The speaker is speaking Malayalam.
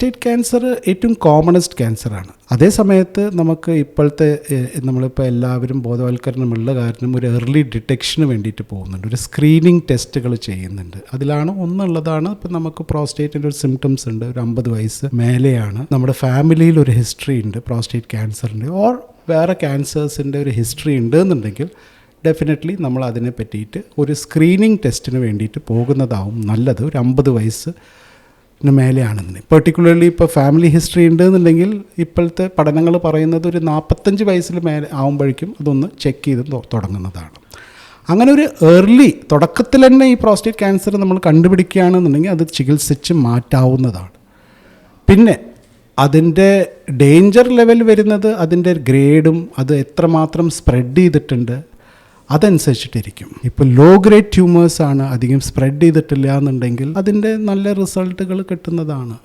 പ്രോസ്റ്റേറ്റ് ക്യാൻസർ ഏറ്റവും കോമണസ്റ്റ് ക്യാൻസറാണ് അതേ സമയത്ത് നമുക്ക് ഇപ്പോഴത്തെ നമ്മളിപ്പോൾ എല്ലാവരും ബോധവൽക്കരണമുള്ള കാരണം ഒരു ഏർലി ഡിറ്റക്ഷന് വേണ്ടിയിട്ട് പോകുന്നുണ്ട്. ഒരു സ്ക്രീനിങ് ടെസ്റ്റുകൾ ചെയ്യുന്നുണ്ട്. അതിലാണ് ഒന്നുള്ളതാണ് ഇപ്പം നമുക്ക് പ്രോസ്റ്റേറ്റിന്റെ ഒരു സിംറ്റംസ് ഉണ്ട്. ഒരു അമ്പത് വയസ്സ് മേലെയാണ്. നമ്മുടെ ഫാമിലിയിൽ ഒരു ഹിസ്റ്ററി ഉണ്ട് പ്രോസ്റ്റേറ്റ് ക്യാൻസറിന്റെ ഓർ വേറെ ക്യാൻസേഴ്സിന്റെ ഒരു ഹിസ്റ്ററി ഉണ്ട് എന്നുണ്ടെങ്കിൽ ഡെഫിനറ്റ്ലി നമ്മൾ അതിനെ പറ്റിയിട്ട് ഒരു സ്ക്രീനിങ് ടെസ്റ്റിന് വേണ്ടിയിട്ട് പോകുന്നതാവും നല്ലത്. ഒരു അമ്പത് വയസ്സ് മേലെയാണെന്ന് പെർട്ടിക്കുലർലി ഇപ്പോൾ ഫാമിലി ഹിസ്റ്ററി ഉണ്ട് എന്നുണ്ടെങ്കിൽ ഇപ്പോഴത്തെ പഠനങ്ങൾ പറയുന്നത് ഒരു നാൽപ്പത്തഞ്ച് വയസ്സിൽ മേലെ ആകുമ്പോഴേക്കും അതൊന്ന് ചെക്ക് ചെയ്ത് തുടങ്ങുന്നതാണ്. അങ്ങനെ ഒരു ഏർലി തുടക്കത്തിൽ തന്നെ ഈ പ്രോസ്റ്റേറ്റ് ക്യാൻസർ നമ്മൾ കണ്ടുപിടിക്കുകയാണെന്നുണ്ടെങ്കിൽ അത് ചികിത്സിച്ച് മാറ്റാവുന്നതാണ്. പിന്നെ അതിന്റെ ഡേഞ്ചർ ലെവൽ വരുന്നത് അതിന്റെ ഗ്രേഡും അത് എത്രമാത്രം സ്പ്രെഡ് ചെയ്തിട്ടുണ്ട് അതനുസരിച്ചിട്ടിരിക്കും. ഇപ്പോൾ ലോ ഗ്രേഡ് ട്യൂമേഴ്സ് ആണ് അധികം സ്പ്രെഡ് ചെയ്തിട്ടില്ല എന്നുണ്ടെങ്കിൽ അതിന്റെ നല്ല റിസൾട്ടുകൾ കിട്ടുന്നതാണ്.